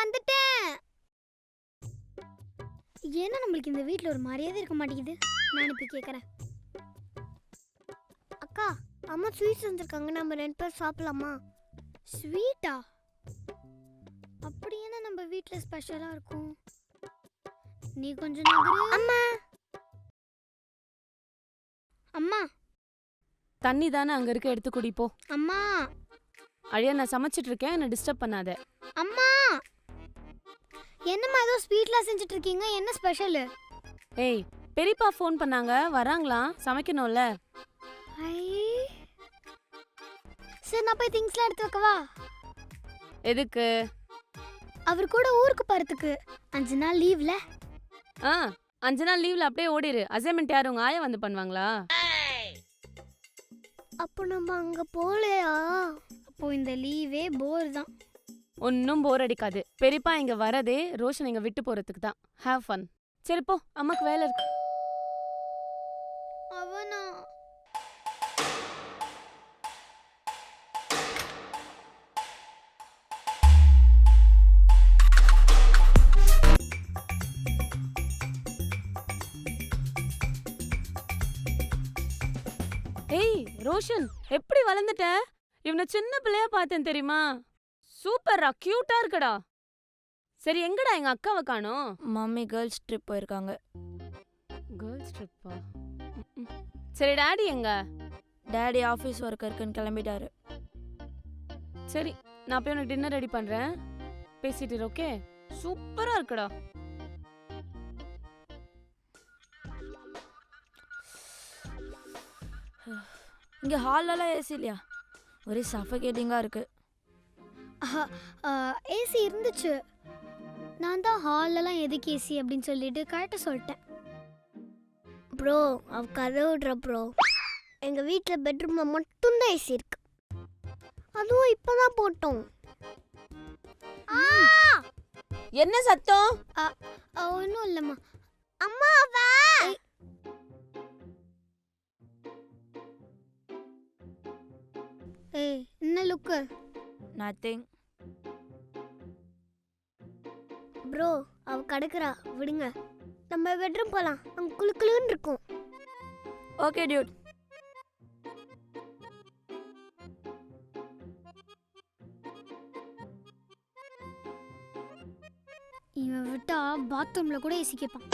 வந்துட்டேன். ஏன்னா நம்மளுக்கு இந்த வீட்ல ஒரு மரியாதை இருக்க மாட்டேங்குது. நான் இப்ப கேக்குறேன். அக்கா அம்மா ஸ்வீட்ஸ் வந்திருக்காங்க. நம்ம ரெண்டு பேரும் சாப்பிடலாமா? ஸ்வீட்டா அப்படி என்ன நம்ம வீட்ல ஸ்பெஷலா இருக்கும்? நீ கொஞ்சம் அம்மா! அம்மா! தண்ணி தானே அங்க இருக்க? எடுத்து குடிப்போ. அம்மா! அழியா நான் சமைச்சிட்டு இருக்கேன். என்ன டிஸ்டர்ப் பண்ணாத. அம்மா! என்னம்மா ஏதோ ஸ்வீட்லாம் செஞ்சுட்டு இருக்கீங்க என்ன ஸ்பெஷல்? ஏய் பெரியப்பா ஃபோன் பண்ணாங்க. வராங்களா? சமைக்கணும்ல. ஐ சரி நான் போய் திங்ஸ்லாம் எடுத்து வைக்கவா? எதுக்கு? அவர் கூட ஊருக்கு போறதுக்கு. அஞ்சு நாள் லீவ்ல. ஆ அஞ்சு நாள் லீவ்ல அப்படியே ஓடிரு. அசைன்மெண்ட் யார்? உங்க ஆயா வந்து பண்ணுவாங்களா? அப்போ நம்ம அங்க போலையா அப்போ இந்த லீவே போர் தான். ஒன்னும் போர் அடிக்காது. பெரியப்பா இங்க வரதே ரோஷன் இங்க விட்டு போறதுக்கு தான். ஹேவ் ஃபன் சரி போ. அம்மாக்கு வேலை இருக்கு. அவனா? ஏய் ரோஷன் எப்படி வளர்ந்துட்ட? இவனை சின்ன பிள்ளையா பார்த்தேன் தெரியுமா? சூப்பர்ரா கியூட்டா இருக்கடா. சரி எங்கடா எங்க அக்காவை காணோம்? மம்மி கேர்ள்ஸ் ட்ரிப் போயிருக்காங்க. கேர்ள்ஸ் ட்ரிப்பா? சரி டாடி எங்க? டேடி ஆஃபீஸ் ஒர்க் இருக்குன்னு கிளம்பிட்டாரு. சரி நான் போய் உனக்கு டின்னர் ரெடி பண்றேன். பேசிட்டு ஓகே சூப்பரா இருக்குடா. இங்கே ஹால்லலாம் ஏசி இல்லையா? ஒரே சஃபகேட்டிங்காக இருக்கு. ஏசி இருந்துச்சு. நான் தான் ஹால்லலாம் எதுக்கு ஏசி அப்படின்னு சொல்லிட்டு கரெக்டாக சொல்லிட்டேன். ப்ரோ அவ கதை விடுற ப்ரோ எங்கள் வீட்டில் பெட்ரூமில் மட்டும்தான் ஏசி இருக்கு. அதுவும் இப்போ தான் போட்டோம் என்ன சத்தம்? ஒன்றும் இல்லைம்மா. அம்மா ஏய். என்ன லுக்கு நத்திங் ப்ரோ அவ கிடக்குறா. விடுங்க. நம்ம பெட்ரூம் போகலாம் அங்கே குளு குளுன்னு இருக்கும். ஓகே டியூட் இவன் விட்டா பாத்ரூம்ல கூட ஏசி கேட்பான்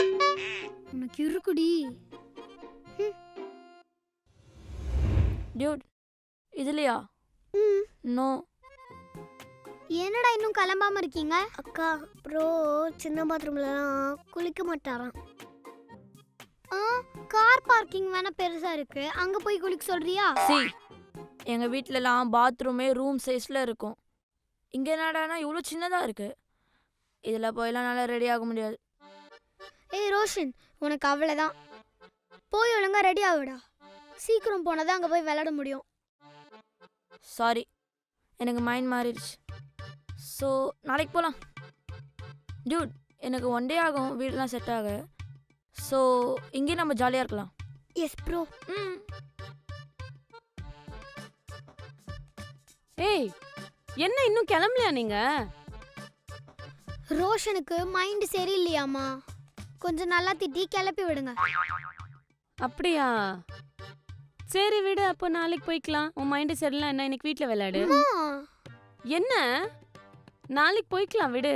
உனக்கு இருக்குடி. டியூட் இதுலையா? நோ என்னடா இன்னும் கிளம்பாம இருக்கீங்க? அக்கா ப்ரோ சின்ன பாத்ரூம்லலாம் குளிக்க மாட்டாராம். ஆ கார் பார்க்கிங் வேணா பெருசா இருக்கு. அங்க போய் குளிக்க சொல்றியா? சி எங்கள் வீட்டிலலாம் பாத்ரூமே ரூம் சைஸில் இருக்கும். இங்கே என்னடானா இவ்வளோ சின்னதாக இருக்கு. இதில் போயெல்லாம் நல்லா ரெடி ஆக முடியாது. ஏய் ரோஷன் உனக்கு அவ்வளோதான் போய் ஒழுங்கா ரெடி ஆகுடா. சீக்கிரம் போனால் அங்கே போய் விளையாட முடியும். சாரி எனக்கு மைண்ட் மாறிடுச்சு. ஸோ நாளைக்கு போகலாம் டியூட் எனக்கு ஒன் டே ஆகும். வீடெலாம் செட் ஆக. ஸோ இங்கே நம்ம ஜாலியாக இருக்கலாம். எஸ் ப்ரோ ம். ஏய் என்ன இன்னும் கிளம்பலையா நீங்க? ரோஷனுக்கு மைண்ட் சரியில்லையாம்மா. கொஞ்சம் நல்லா திட்டி கிளப்பி விடுங்க. அப்படியா? சரி விடு அப்போ நாளைக்கு போய்க்கலாம். உன் மைண்டு சரியில்லை என்ன இன்னைக்கு வீட்டில் விளையாடு. என்ன? நாளைக்கு போய்க்கலாம் விடு.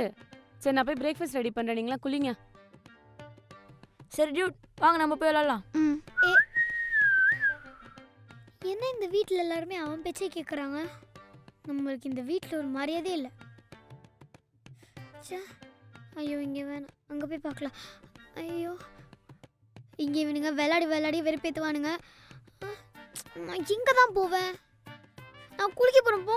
சரி நான் போய் பிரேக்ஃபாஸ்ட் ரெடி பண்ணுறேன் நீங்களா குளிங்க. சரி டியூட் வாங்க நம்ம போய் விளாட்லாம் ம், ஏ என்ன இந்த வீட்டில் எல்லாருமே அவன் பேச்சே கேட்குறாங்க நம்மளுக்கு இந்த வீட்டில் ஒரு மரியாதையே இல்லை. ச்சே ஐயோ இங்கே வேணாம். அங்கே போய் பார்க்கலாம். ஐயோ இங்கே இவனுங்க விளாடி விளாடி வெறுப்பேற்றுவானுங்க நான் இங்கே தான் போவேன். நான் குளிக்க போகிறேன் போங்க